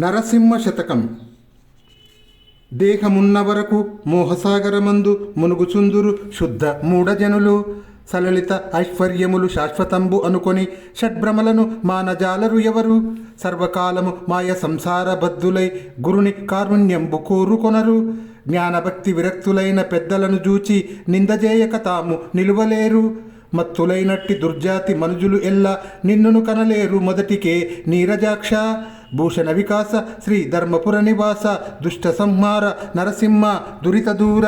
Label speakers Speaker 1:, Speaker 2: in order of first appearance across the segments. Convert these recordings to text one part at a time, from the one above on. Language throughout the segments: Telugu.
Speaker 1: నరసింహ శతకం. దేహమున్న వరకు మోహసాగరమందు మునుగుచుందురు శుద్ధ మూఢజనులు. సలలిత ఐశ్వర్యములు శాశ్వతంబు అనుకొని షడ్భ్రమలను మానజాలరు ఎవరు? సర్వకాలము మాయ సంసార బద్ధులై గురుని కారుణ్యంబు కోరుకొనరు. జ్ఞానభక్తి విరక్తులైన పెద్దలను జూచి నిందజేయక తాము నిలువలేరు. మత్తులైనట్టి దుర్జాతి మనుజులు ఎల్లా నిన్నును కనలేరు మొదటికే నీరజాక్ష. భూషణ వికాస శ్రీ ధర్మపుర నివాస దుష్ట సంహార నరసింహ దురిత దూర.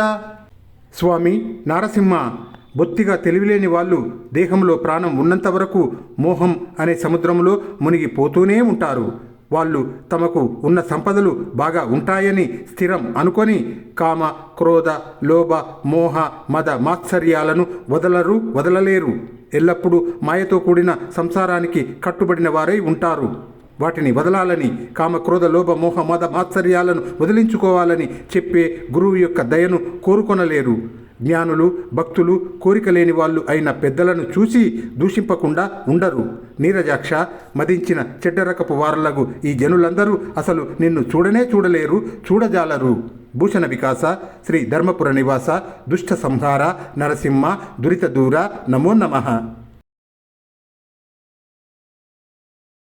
Speaker 1: స్వామి నారసింహ బొత్తిగా తెలివిలేని వాళ్ళు దేహంలో ప్రాణం ఉన్నంత వరకు మోహం అనే సముద్రంలో మునిగిపోతూనే ఉంటారు. వాళ్ళు తమకు ఉన్న సంపదలు బాగా ఉంటాయని స్థిరం అనుకొని కామ క్రోధ లోభ మోహ మద మాత్సర్యాలను వదలరు వదలలేరు. ఎల్లప్పుడూ మాయతో కూడిన సంసారానికి కట్టుబడిన వారై ఉంటారు. వాటిని వదలాలని కామక్రోధ లోభ మోహ మద మాత్సర్యాలను వదిలించుకోవాలని చెప్పే గురువు యొక్క దయను కోరుకొనలేరు. జ్ఞానులు భక్తులు కోరిక లేని వాళ్ళు అయిన పెద్దలను చూసి దూషింపకుండా ఉండరు. నీరజాక్ష మదించిన చెడ్డరకపు వారలకు ఈ జనులందరూ అసలు నిన్ను చూడనే చూడలేరు చూడజాలరు. భూషణ వికాస శ్రీ ధర్మపుర నివాస దుష్ట సంహార నరసింహ దురిత దూర నమో నమః.